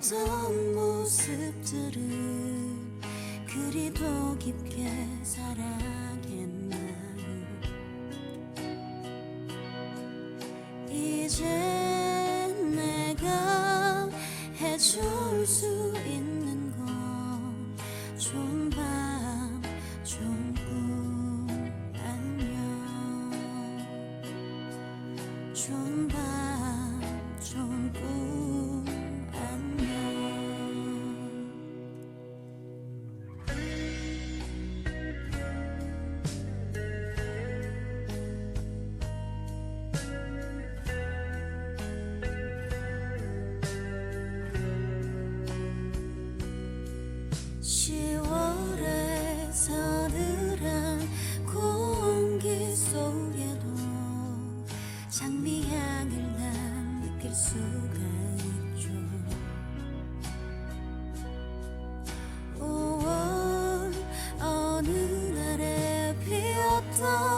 어떤 모습들을 그리도 깊게 사랑했나요? 이제 내가 해줄 수 있는 건 좋은 밤 좋은 꿈 안녕 좋은 밤 sun.